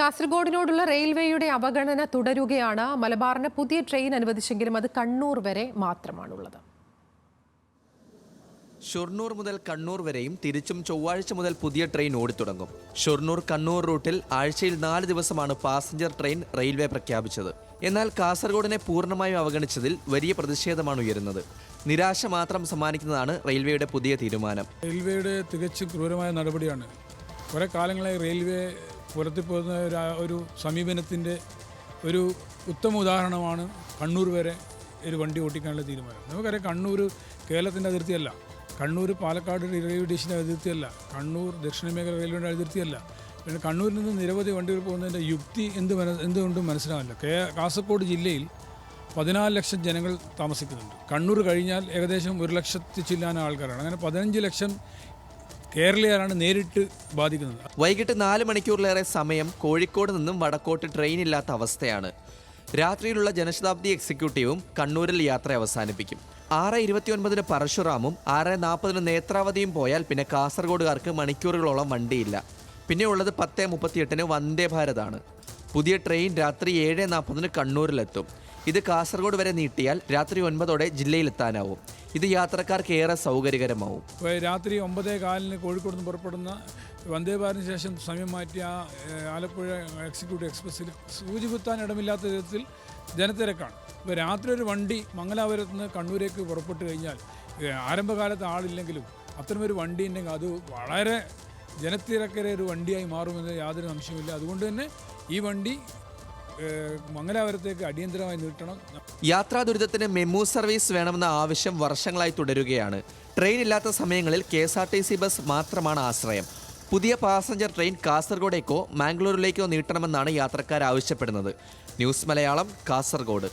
കാസർഗോഡിനോടുള്ള റെയിൽവേയുടെ അവഗണന തുടരുകയാണ്. മലബാറിന് പുതിയ ട്രെയിൻ അനുവദിച്ചെങ്കിലും അത് കണ്ണൂർ വരെ മാത്രമാണുള്ളത്. ഷൊർണൂർ മുതൽ കണ്ണൂർ വരെയും തിരിച്ചും ചൊവ്വാഴ്ച മുതൽ പുതിയ ട്രെയിൻ ഓടിത്തുടങ്ങും. ഷൊർണൂർ കണ്ണൂർ റൂട്ടിൽ ആഴ്ചയിൽ നാല് ദിവസമാണ് പാസഞ്ചർ ട്രെയിൻ റെയിൽവേ പ്രഖ്യാപിച്ചത്. എന്നാൽ കാസർഗോഡിനെ പൂർണമായും അവഗണിച്ചതിൽ വലിയ പ്രതിഷേധമാണ് ഉയരുന്നത്. നിരാശ മാത്രം സമ്മാനിക്കുന്നതാണ് റെയിൽവേയുടെ പുതിയ തീരുമാനം. റെയിൽവേയുടെ തികച്ചും ക്രൂരമായ നടപടിയാണ്. കുറെ കാലങ്ങളായി റെയിൽവേ പുറത്തിപ്പോകുന്ന ഒരു ഒരു സമീപനത്തിന്റെ ഒരു ഉത്തമ ഉദാഹരണമാണ് കണ്ണൂർ വരെ ഒരു വണ്ടി ഓട്ടിക്കാനുള്ള തീരുമാനം. നമുക്കറിയാം കണ്ണൂർ കേരളത്തിന്റെ അതിർത്തിയല്ല. കണ്ണൂർ പാലക്കാട് റെയിൽവേ ഡിവിഷന്റെ അതിർത്തിയല്ല. കണ്ണൂർ ദക്ഷിണ മേഖല റെയിൽവേയുടെ അതിർത്തിയല്ല. പിന്നെ കണ്ണൂരിൽ നിന്ന് നിരവധി വണ്ടികൾ പോകുന്നതിന്റെ യുക്തി എന്ത് മന എന്തുകൊണ്ടും മനസ്സിലാവില്ല. കേ കാസർഗോഡ് ജില്ലയിൽ പതിനാല് ലക്ഷം ജനങ്ങൾ താമസിക്കുന്നുണ്ട്. കണ്ണൂർ കഴിഞ്ഞാൽ ഏകദേശം ഒരു ലക്ഷത്തി ചില്ലാന ആൾക്കാരാണ്. അങ്ങനെ പതിനഞ്ച് ലക്ഷം കേരളീയരാണ് നേരിട്ട് ബാധിക്കുന്നത്. വൈകിട്ട് നാല് മണിക്കൂറിലേറെ സമയം കോഴിക്കോട് നിന്നും വടക്കോട്ട് ട്രെയിൻ ഇല്ലാത്ത അവസ്ഥയാണ്. രാത്രിയിലുള്ള ജനശതാബ്ദി എക്സിക്യൂട്ടീവും കണ്ണൂരിൽ യാത്ര അവസാനിപ്പിക്കും. ആറ് ഇരുപത്തിയൊൻപതിന് പരശുറാമും ആറ് നാൽപ്പതിന് നേത്രാവതിയും പോയാൽ പിന്നെ കാസർഗോഡുകാർക്ക് മണിക്കൂറുകളോളം വണ്ടിയില്ല. പിന്നെ ഉള്ളത് പത്ത് മുപ്പത്തിയെട്ടിന് വന്ദേ ഭാരതാണ്. പുതിയ ട്രെയിൻ രാത്രി ഏഴ് നാൽപ്പതിന് കണ്ണൂരിലെത്തും. ഇത് കാസർഗോഡ് വരെ നീട്ടിയാൽ രാത്രി ഒൻപതോടെ ജില്ലയിലെത്താനാവും. ഇത് യാത്രക്കാർക്ക് ഏറെ സൗകര്യകരമാവും. രാത്രി ഒമ്പതേ കാലിന് കോഴിക്കോട് നിന്ന് പുറപ്പെടുന്ന വന്ദേ ഭാരതിന് ശേഷം സമയം മാറ്റിയ ആലപ്പുഴ എക്സിക്യൂട്ടീവ് എക്സ്പ്രസ്സിൽ സൂചി കുത്താൻ ഇടമില്ലാത്ത വിധത്തിൽ ജനത്തിരക്കാണ്. ഇപ്പോൾ രാത്രി ഒരു വണ്ടി മംഗലാപുരത്ത് നിന്ന് കണ്ണൂരേക്ക് പുറപ്പെട്ട് കഴിഞ്ഞാൽ ആരംഭകാലത്ത് ആളില്ലെങ്കിലും അത്തരമൊരു വണ്ടി ഉണ്ടെങ്കിൽ അത് വളരെ ജനത്തിരക്കരെ ഒരു വണ്ടിയായി മാറുമെന്ന് യാതൊരു സംശയമില്ല അതുകൊണ്ട് തന്നെ ഈ വണ്ടി മംഗലാപുരത്തേക്ക് അടിയന്തരമായി നീട്ടണം. യാത്രാ ദുരിതത്തിന് മെമു സർവീസ് വേണമെന്ന ആവശ്യം വർഷങ്ങളായി തുടരുകയാണ്. ട്രെയിൻ ഇല്ലാത്ത സമയങ്ങളിൽ K S R T C bus മാത്രമാണ് ആശ്രയം. പുതിയ പാസഞ്ചർ ട്രെയിൻ കാസർഗോഡേക്കോ മാംഗ്ലൂരിലേക്കോ നീട്ടണമെന്നാണ് യാത്രക്കാർ ആവശ്യപ്പെടുന്നത്. ന്യൂസ് മലയാളം കാസർഗോഡ്.